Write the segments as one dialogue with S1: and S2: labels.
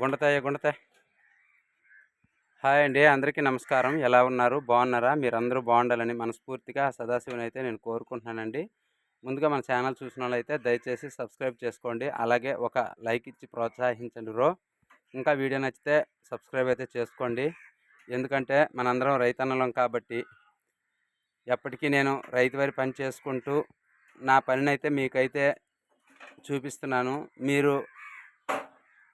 S1: గుండతాయ గుండతాయ. Hi అండి అందరికీ నమస్కారం. ఎలా ఉన్నారు? బాగున్నారా? మీరందరూ బాగుండాలని మనస్ఫూర్తిగా సదాశివుని అయితే నేను కోరుకుంటున్నానండి. ముందుగా మన ఛానల్ చూసిన వాళ్ళైతే దయచేసి సబ్స్క్రైబ్ చేసుకోండి. అలాగే ఒక లైక్ ఇచ్చి ప్రోత్సహించండి రో. ఇంకా వీడియో నచ్చితే సబ్స్క్రైబ్ అయితే చేసుకోండి. ఎందుకంటే మనందరం రైతన్నలం కాబట్టి ఎప్పటికీ నేను రైతు వారి పని చేసుకుంటూ నా పనినైతే మీకైతే చూపిస్తున్నాను. మీరు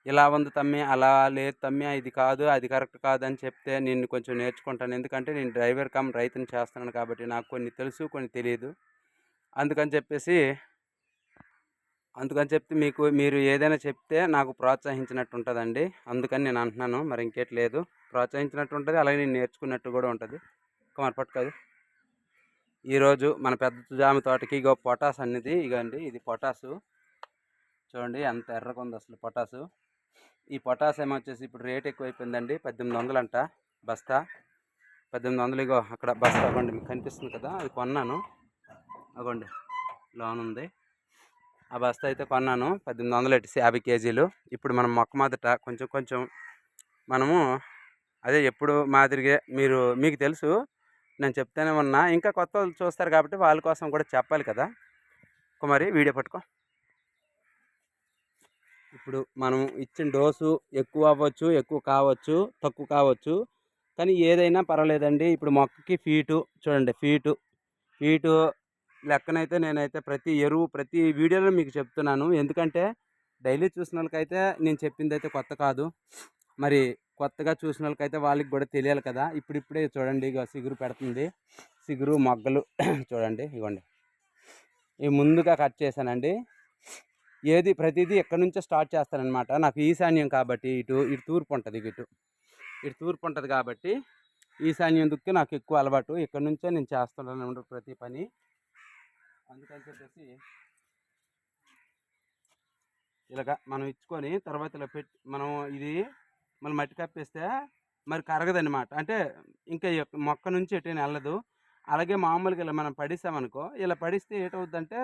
S1: ఇలా ఉంది తమ్మి అలా లేదు తమ్మి ఇది కాదు అది కరెక్ట్ కాదు అని చెప్తే నేను కొంచెం నేర్చుకుంటాను. ఎందుకంటే నేను డ్రైవర్ కమ్ రైతుని చేస్తున్నాను కాబట్టి నాకు కొన్ని తెలుసు కొన్ని తెలియదు అందుకని చెప్పేసి అందుకని చెప్తే మీకు మీరు ఏదైనా చెప్తే నాకు ప్రోత్సహించినట్టు ఉంటుందండి. అందుకని నేను అంటున్నాను మరి ఇంకేట్ లేదు. ప్రోత్సహించినట్టు ఉంటుంది అలాగే నేను నేర్చుకున్నట్టు కూడా ఉంటుంది. కుమార్ పట్టుకోదు. ఈరోజు మన పెద్ద జామ తోటకి ఇగో పొటాస్ అనేది ఇగండి ఇది పొటాసు. చూడండి ఎంత ఎర్రగా ఉంది అసలు పొటాసు. ఈ పొటాషియం వచ్చేసి ఇప్పుడు రేట్ ఎక్కువైపోయిందండి. పద్దెనిమిది వందలు అంట బస్తా. పద్దెనిమిది వందలు ఇగో అక్కడ బస్తా అవ్వండి మీకు కనిపిస్తుంది కదా అది కొన్నాను. అవ్వండి లోన్ ఉంది. ఆ బస్తా అయితే కొన్నాను పద్దెనిమిది వందలు ఎట్టి యాభై కేజీలు. ఇప్పుడు మనం మొక్క మొదట కొంచెం కొంచెం మనము అదే ఎప్పుడు మాదిరిగా మీరు మీకు తెలుసు నేను చెప్తూనే ఉన్నా. ఇంకా కొత్త వాళ్ళు చూస్తారు కాబట్టి వాళ్ళ కోసం కూడా చెప్పాలి కదా. కుమారి వీడియో పట్టుకో. ఇప్పుడు మనం ఇచ్చిన డోసు ఎక్కువ అవ్వచ్చు ఎక్కువ కావచ్చు తక్కువ కావచ్చు. కానీ ఏదైనా పర్వాలేదండి. ఇప్పుడు మొక్కకి ఫీటు చూడండి ఫీటు. ఫీటు లెక్కనైతే నేనైతే ప్రతి ఎరువు ప్రతి వీడియోలో మీకు చెప్తున్నాను. ఎందుకంటే డైలీ చూసిన వాళ్ళకైతే నేను చెప్పింది అయితే కొత్త కాదు. మరి కొత్తగా చూసిన వాళ్ళకైతే వాళ్ళకి కూడా తెలియాలి కదా. ఇప్పుడిప్పుడే చూడండి ఇక సిగురు పెడుతుంది. సిగురు మొగ్గలు చూడండి ఇవ్వండి ఇవి ముందుగా కట్ చేశానండి. ఏది ప్రతిదీ ఎక్కడి నుంచో స్టార్ట్ చేస్తానన్నమాట. నాకు ఈశాన్యం కాబట్టి ఇటు ఇటు తూర్పు ఉంటుంది ఇటు. ఇటు తూర్పు ఉంటుంది కాబట్టి ఈశాన్యం దుక్కి నాకు ఎక్కువ అలవాటు. ఇక్కడ నుంచే నేను చేస్తున్నాను ప్రతి పని. అందుకని చెప్పేసి ఇలాగ మనం ఇచ్చుకొని తర్వాత ఇలా పెట్టి మనం ఇది మళ్ళీ మట్టి కప్పేస్తే మరి కరగదనమాట అంటే ఇంకా ఈ మొక్క నుంచి ఎటైనా వెళ్ళదు. అలాగే మామూలుగా ఇలా మనం పడిస్తామనుకో ఇలా పడిస్తే ఏటవుద్దంటే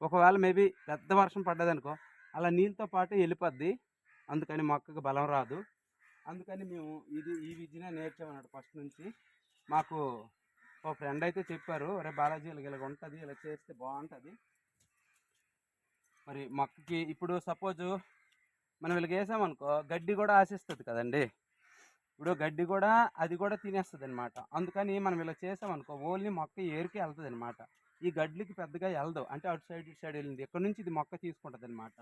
S1: ఒకవేళ మేబీ పెద్ద వర్షం పడ్డదనుకో అలా నీళ్ళతో పాటు వెళ్ళిపోద్ది. అందుకని మొక్కకు బలం రాదు. అందుకని మేము ఇది ఈ విద్యనే నేర్చామన్నాడు ఫస్ట్ నుంచి. మాకు ఒక ఫ్రెండ్ అయితే చెప్పారు రే బాలాజీ ఇలా ఇలా ఉంటుంది ఇలా చేస్తే బాగుంటుంది. మరి మొక్కకి ఇప్పుడు సపోజు మనం వీళ్ళకి వేసామనుకో గడ్డి కూడా ఆశిస్తుంది కదండి. ఇప్పుడు గడ్డి కూడా అది కూడా తినేస్తుంది అనమాట అందుకని మనం ఇలా చేసామనుకో ఓన్లీ మొక్క ఏరికి వెళ్తుంది అనమాట ఈ గడ్లకి పెద్దగా వెళ్ళదు అంటే అటు సైడ్ ఇటు సైడ్ వెళ్ళింది ఎక్కడి నుంచి ఇది మొక్క తీసుకుంటుంది అనమాట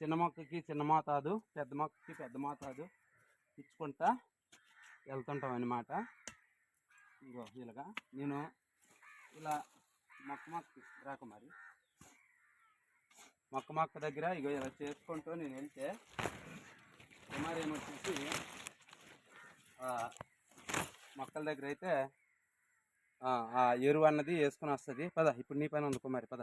S1: చిన్న మొక్కకి చిన్న మోతాదు పెద్ద మొక్కకి పెద్ద మోతాదు ఇచ్చుకుంటా వెళ్తుంటాం అనమాట ఇగో ఇలాగా. నేను ఇలా మొక్క మొక్క రాక మరి. మొక్క మొక్క దగ్గర ఇగో ఇలా చేసుకుంటూ నేను వెళ్తే కుమార్ ఏమొచ్చేసి మొక్కల దగ్గర అయితే ఆ, ఎరువు అన్నది వేసుకొని వస్తుంది. పద ఇప్పుడు నీ పైన ఉంది కుమారి పద.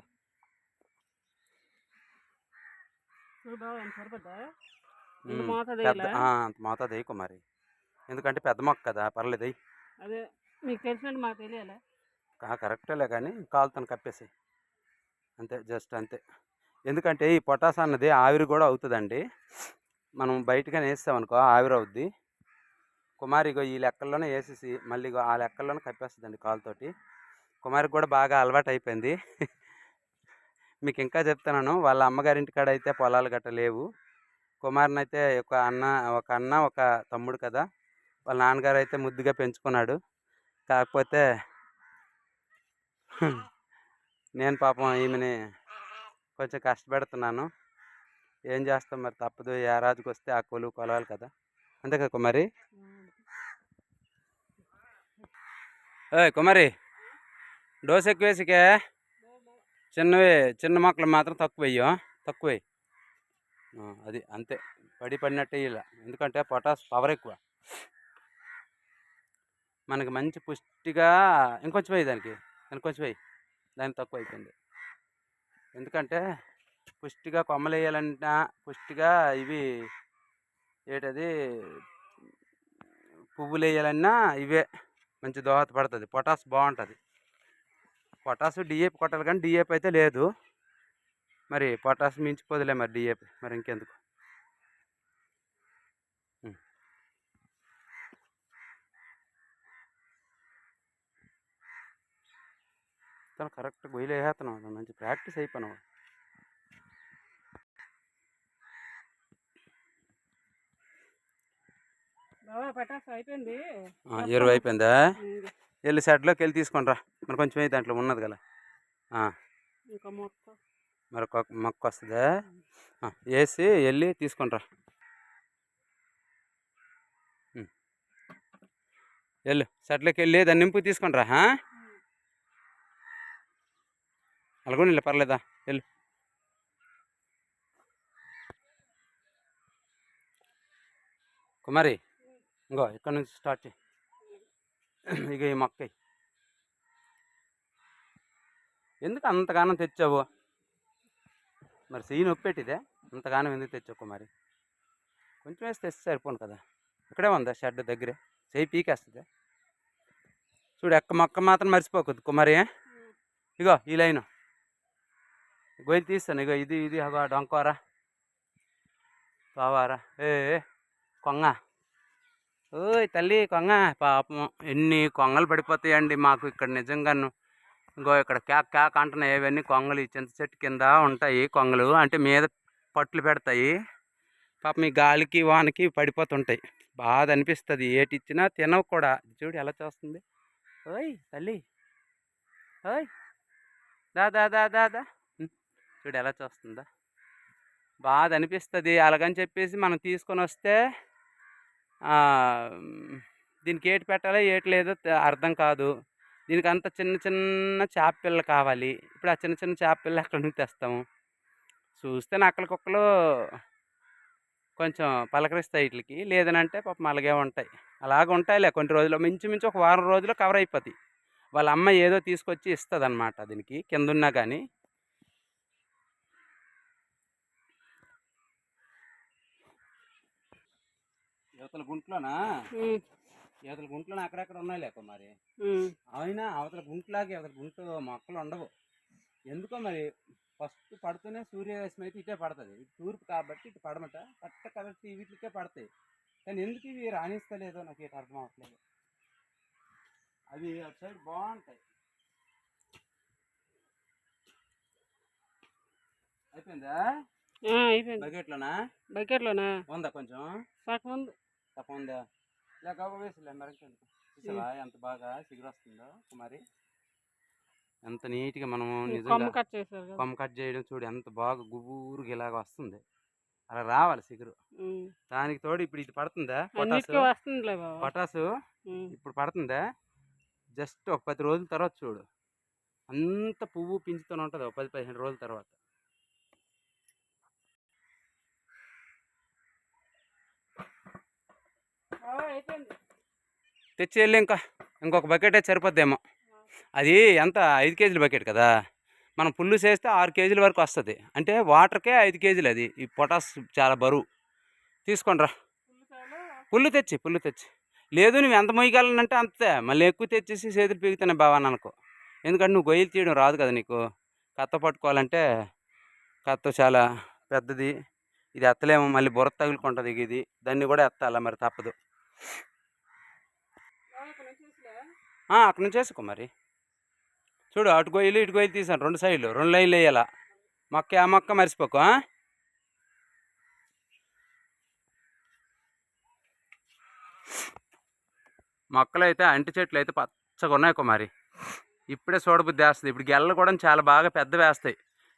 S2: మోతాదు
S1: వేయి కుమారి. ఎందుకంటే పెద్ద మొక్క కదా పర్లేదు
S2: అదే మీకు తెలిసినట్టు మాకు తెలియాలి?
S1: కా కరెక్టేలే కానీ కాలుతో కప్పేసి అంతే జస్ట్ అంతే. ఎందుకంటే ఈ పొటాస్ అన్నది ఆవిరి కూడా అవుతుందండి. మనం బయటగానే వేస్తామనుకో ఆవిరి అవుద్ది. కుమారిగో ఈ లెక్కల్లోనే వేసేసి మళ్ళీ ఆ లెక్కల్లోనే కప్పేస్తుందండి కాలుతోటి. కుమారికి కూడా బాగా అలవాటు అయిపోయింది మీకు ఇంకా చెప్తున్నాను వాళ్ళ అమ్మగారింటి కాడ అయితే పొలాలు గట్ట లేవు. కుమారుని అయితే ఒక అన్న ఒక అన్న ఒక తమ్ముడు కదా వాళ్ళ నాన్నగారు అయితే ముద్దుగా పెంచుకున్నాడు. కాకపోతే నేను పాపం ఈమెని కొంచెం కష్టపెడుతున్నాను. ఏం చేస్తాం మరి తప్పదు ఏ రాజుకి వస్తే ఆ కొలువు కొలవాలి కదా. అంతే కదా కుమారి? ఏ కుమారి డోస్ ఎక్కువ వేసికే. చిన్నవి చిన్న మొక్కలు మాత్రం తక్కువ వెయ్యు తక్కువ అది అంతే. పడి పడినట్టే ఇలా ఎందుకంటే పొటాస్ పవర్ ఎక్కువ. మనకి మంచి పుష్టిగా ఇంకొంచెం వేయి దానికి. ఇంకొంచెం వేయి దానికి తక్కువ అయిపోయింది. ఎందుకంటే పుష్టిగా కొమ్మలు వేయాలన్నా పుష్టిగా ఇవి ఏంటది? పువ్వులు వేయాలన్నా ఇవే. మంచి దోహదపడుతుంది పొటాస్ బాగుంటుంది పొటాస్ డిఏపి కొట్టాలి కానీ డిఏపి అయితే లేదు. మరి పొటాస్ మించిపోదులే మరి డిఏపి. మరి ఇంకెందుకు? తను కరెక్ట్ గొయ్యిలు వేసేస్తున్నావు మంచి ప్రాక్టీస్ అయిపోయినావు
S2: పటాస్ అయిపోయింది.
S1: వెళ్ళి షెడ్లోకి వెళ్ళి తీసుకొని రా మరి కొంచెం అయితే దాంట్లో ఉన్నది కదా. మరి మొక్క వస్తుందా? వేసి వెళ్ళి తీసుకొని రా ఉం. వెళ్ళు షెడ్లోకి వెళ్ళి దాన్ని నింపు తీసుకొని రా ఆ? అలాగో పర్లేదా? వెళ్ళు. కుమారి. ఇంకో ఇక్కడ నుంచి స్టార్ట్ చేయి? ఇక ఈ మొక్క ఎందుకు అంతగానం తెచ్చావు? మరి సెయ్యి నొప్పి పెట్టిదే? అంతగానం ఎందుకు తెచ్చావు మరి కొంచెం వేసి తెస్తే సరిపోను కదా. ఇక్కడే ఉందా షెడ్ దగ్గరే? చేయి పీకేస్తుంది? చూడు ఎక్క మొక్క మాత్రం మర్చిపోకూడదు కుమారి ఇగో ఈ లైను. గొయ్యి తీస్తాను. ఇగో ఇది ఇది అగో డొంకోరా పావారా ఏ, కొంగ. ఓయ్ తల్లి కొంగ పాపం ఎన్ని కొంగలు పడిపోతాయండి మాకు ఇక్కడ నిజంగాను. ఇంకో ఇక్కడ క్యాక్ క్యాక్ అంటున్నాయి ఇవన్నీ కొంగలు. ఈ చింత చెట్టు కింద ఉంటాయి కొంగలు. అంటే మీద పట్లు పెడతాయి. పాపం ఈ గాలికి వానకి పడిపోతుంటాయి. బాధ అనిపిస్తుంది. ఏటి ఇచ్చినా తినవు కూడా. చూడు ఎలా చూస్తుంది. ఓయ్ తల్లి. ఓయ్. దా దా దా దా దా. చూడు ఎలా చూస్తుందా. బాధ అనిపిస్తుంది. అలాగని చెప్పేసి మనం తీసుకొని వస్తే దీనికి ఏటి పెట్టాలో ఏటి లేదో అర్థం కాదు. దీనికి అంత చిన్న చిన్న చేపపిల్ల కావాలి. ఇప్పుడు ఆ చిన్న చిన్న చేప పిల్లలు ఎక్కడి నుంచి తెస్తాము? చూస్తే నక్కలకొక్కలు కొంచెం పలకరిస్తాయి వీటికి. లేదనంటే పాపం అలాగే ఉంటాయి. అలాగ ఉంటాయిలే కొన్ని రోజులు మించుమించు ఒక వారం రోజుల్లో కవర్ అయిపోతాయి. వాళ్ళ అమ్మ ఏదో తీసుకొచ్చి ఇస్తుంది అనమాట దీనికి కింద ఉన్నా కానీ యువతల గుంట్లోనా? యువతల గుంట్లోనే అక్కడక్కడ ఉన్నాయి లేక మరి? అయినా అవతల గుంట్లాగే అవతల గుంట మొక్కలు ఉండవు. ఎందుకో మరి ఫస్ట్ పడుతూనే సూర్యరశ్మి అయితే ఇటే పడుతుంది. ఇటు తూర్పు కాబట్టి ఇటు పడమట. పట్ట కాబట్టి వీటికే పడతాయి. కానీ ఎందుకు ఇవి రాణిస్తలేదో నాకు ఇటు అర్థం అవ్వట్లేదు అవి అటు సైడ్ బాగుంటాయి. అయిపోయిందా?
S2: అయిపోయింది.
S1: బకెట్లోనా?
S2: బకెట్లోనా?
S1: ఉందా కొంచెం?
S2: ఉంది.
S1: తప్ప ఉందా లేక వేసిలే. చూసావా? ఎంత బాగా సిగురు వస్తుందో కుమారి. ఎంత నీట్గా మనము నిజంగా
S2: కట్ చేశారు
S1: కొమ్మ కట్ చేయడం చూడు ఎంత బాగా గుబూరుగా ఇలాగ వస్తుంది. అలా రావాలి సిగురు. దానికి తోడు ఇప్పుడు ఇది పడుతుందా? పొటాసు? ఇప్పుడు పడుతుందా? జస్ట్ ఒక పది రోజుల తర్వాత చూడు. అంత పువ్వు పించుతూనే ఉంటుంది ఒక పది పదిహేను రోజుల తర్వాత
S2: బాబా అయిపోయింది
S1: తెచ్చి వెళ్ళి ఇంకా ఇంకొక బకెట్ సరిపోద్దేమో. అది ఎంత? ఐదు కేజీల బకెట్ కదా. మనం పుల్లు చేస్తే ఆరు కేజీల వరకు వస్తుంది. అంటే వాటర్కే ఐదు కేజీలు అది. ఈ పొటాస్ చాలా బరువు. తీసుకోండి రా. పుల్లు తెచ్చి పుల్లు తెచ్చి. లేదు నువ్వు ఎంత మొయ్యగలనంటే అంతే. మళ్ళీ ఎక్కువ తెచ్చేసి చేతులు పీగుతానే బావా అని అనుకో ఎందుకంటే నువ్వు గొయ్యలు తీయడం రాదు కదా నీకు. కత్త పట్టుకోవాలంటే కత్త చాలా పెద్దది. ఇది ఎత్తలేము. మళ్ళీ బుర్ర తగులుకుంటుంది ఇది. దాన్ని కూడా ఎత్తాలా మరి తప్పదు.
S2: నుంచి
S1: అక్కడ నుంచి వేసుకో మరి. చూడు అటు గొయ్యలు ఇటు గొయ్యలు తీసాను రెండు సైడ్లు రెండు లైన్లు వేయాలా. మొక్క ఆ మొక్క మర్చిపోకు మొక్కలు అయితే అంటి చెట్లు అయితే పచ్చగా ఉన్నాయి కుమారి ఇప్పుడే చూడబుద్ధి వేస్తుంది. ఇప్పుడు గెల్లలు కూడా చాలా బాగా పెద్ద వేస్తాయి.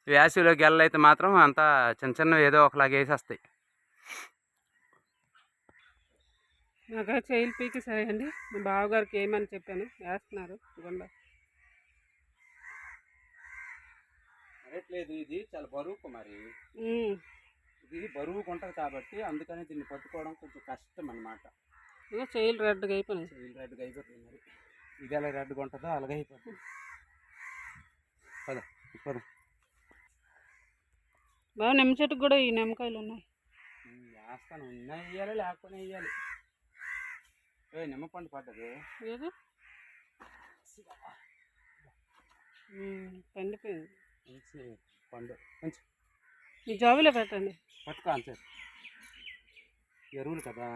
S1: వేసవిలో గెల్లలు అయితే మాత్రం అంతా చిన్న చిన్న ఏదో ఒకలాగా వేసేస్తాయి.
S2: నాకు చెయ్యిలు పీకి సరే అండి మీ బావగారికి ఏమని చెప్పాను? వేస్తున్నారు. ఇదిగోండి.
S1: లేదు ఇది. చాలా బరువు కుమారి
S2: ఉమ్,
S1: ఇది బరువుగా ఉంటుంది కాబట్టి అందుకని దీన్ని పట్టుకోవడం కొంచెం కష్టం అన్నమాట.
S2: ఇదిగో చెయ్యిలు రెడ్గా అయిపోయినాయి.
S1: చెయ్యిలు రెడ్గా అయిపోతుంది మరి. ఇది ఎలా రెడ్గా ఉంటుందో అలాగే అయిపోతుంది. పద పద.
S2: బాగా నిమ్మ చెట్టుకు కూడా ఈ నిమ్మకాయలు ఉన్నాయి.
S1: వేస్తాను. ఉన్నా వేయాలి లేకపోతే వేయాలి ఏ నిమ్మ పండు పడ్డది.
S2: ఏది? పండిపోయింది.
S1: మంచి పండు. మంచి.
S2: ఈ జాబులో పెట్టండి.
S1: పట్టుకో అంతే. ఎరువులు కదా.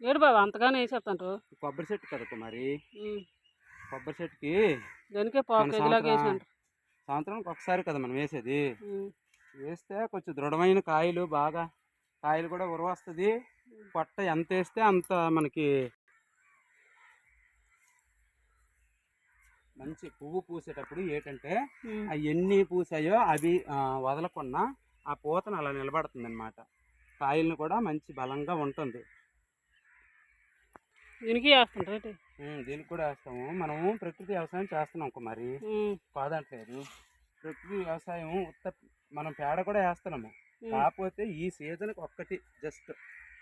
S2: ఏడు బాబా అంతగానే వేసేస్తాంటారు
S1: కొబ్బరి చెట్టు కదా
S2: ఉమ్.
S1: కొబ్బరి చెట్టుకి
S2: దానికే
S1: సంవత్సరానికి ఒకసారి కదా మనం వేసేది. వేస్తే కొంచెం దృఢమైన కాయలు బాగా కాయలు కూడా ఉరవస్తుంది. పొట్ట ఎంత వేస్తే అంత మనకి మంచి పువ్వు పూసేటప్పుడు ఏంటంటే. అవి ఎన్ని పూసాయో అవి వదలకుండా ఆ పూతను అలా నిలబడుతుంది అనమాట కాయలను కూడా మంచి బలంగా ఉంటుంది.
S2: దీనికి వేస్తుంటారు
S1: దీనికి కూడా వేస్తాము. మనము ప్రకృతి వ్యవసాయం చేస్తున్నాం కుమారి
S2: ఉమ్.
S1: కాదంటలేదు. ప్రకృతి వ్యవసాయం ఉత్త మనం పేడ కూడా వేస్తున్నాము. కాకపోతే ఈ సీజన్కి ఒక్కటి జస్ట్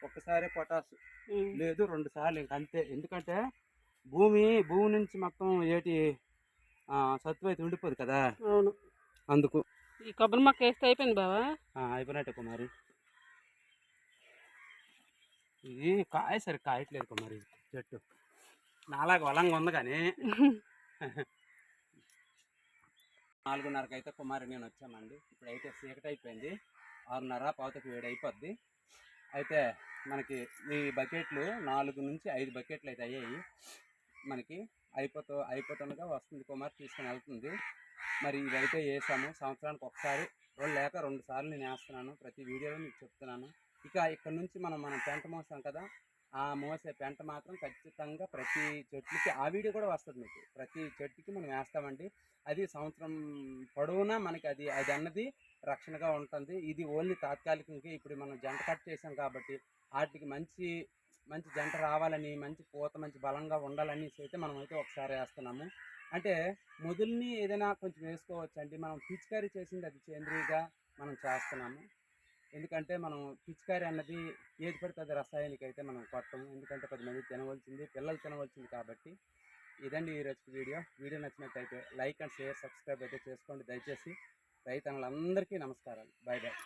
S1: ఒక్కసారి పొటాస్. లేదు రెండు సార్లు ఇంక అంతే. ఎందుకంటే భూమి భూమి నుంచి మొత్తం ఏటి ఆ, సత్తు అయితే ఉండిపోదు కదా.
S2: అవును.
S1: అందుకు.
S2: ఈ కొబ్బరి మొక్క వేస్తే అయిపోయింది బావా?
S1: అయిపోయినట్టే కుమారి. ఇది కాయ సరి కాయట్లేదు కుమారి చెట్టు. నాలాగా బలంగా ఉంది కానీ. నాలుగున్నరకు అయితే కుమారి నేను వచ్చామండి. ఇప్పుడు అయితే చీకటి అయిపోయింది ఆరున్నర పావుతకు వేడి అయిపోద్ది. అయితే మనకి ఈ బకెట్లు నాలుగు నుంచి ఐదు బకెట్లు అయితే అయ్యాయి. మనకి అయిపోతూ అయిపోతుండగా వస్తుంది కుమార్ తీసుకుని వెళ్తుంది. మరి ఇదైతే వేసాము. సంవత్సరానికి ఒకసారి రెండు లేక రెండు సార్లు నేను వేస్తున్నాను. ప్రతి వీడియోలో మీకు చెప్తున్నాను. ఇక ఇక్కడ నుంచి మనం మనం పెంట మోసాం కదా ఆ మోసే పెంట మాత్రం ఖచ్చితంగా ప్రతి చెట్టుకి ఆ వీడియో కూడా వస్తుంది మీకు. ప్రతి చెట్టుకి మనం వేస్తామండి. అది సంవత్సరం పొడవునా మనకి అది అది అన్నది రక్షణగా ఉంటుంది. ఇది ఓన్లీ తాత్కాలికంగా ఇప్పుడు మనం జంట కట్ చేసాం కాబట్టి వాటికి మంచి మంచి జంట రావాలని మంచి పూత మంచి బలంగా ఉండాలని అయితే మనం అయితే ఒకసారి వేస్తున్నాము. అంటే మొదల్ని ఏదైనా కొంచెం వేసుకోవచ్చు అండి మనం పిచికారీ చేసింది అది సేంద్రీయగా మనం చేస్తున్నాము. ఎందుకంటే మనం పిచికారీ అన్నది ఏది పడితే అది రసాయనిక అయితే మనం కొట్టము. ఎందుకంటే పది మంది తినవలసింది పిల్లలు తినవలసింది కాబట్టి. ఇదండి ఈ రోజు వీడియో. వీడియో నచ్చినట్టయితే లైక్ అండ్ షేర్ సబ్స్క్రైబ్ అయితే చేసుకోండి. దయచేసి రైతన్నలందరికీ నమస్కారాలు. Bye bye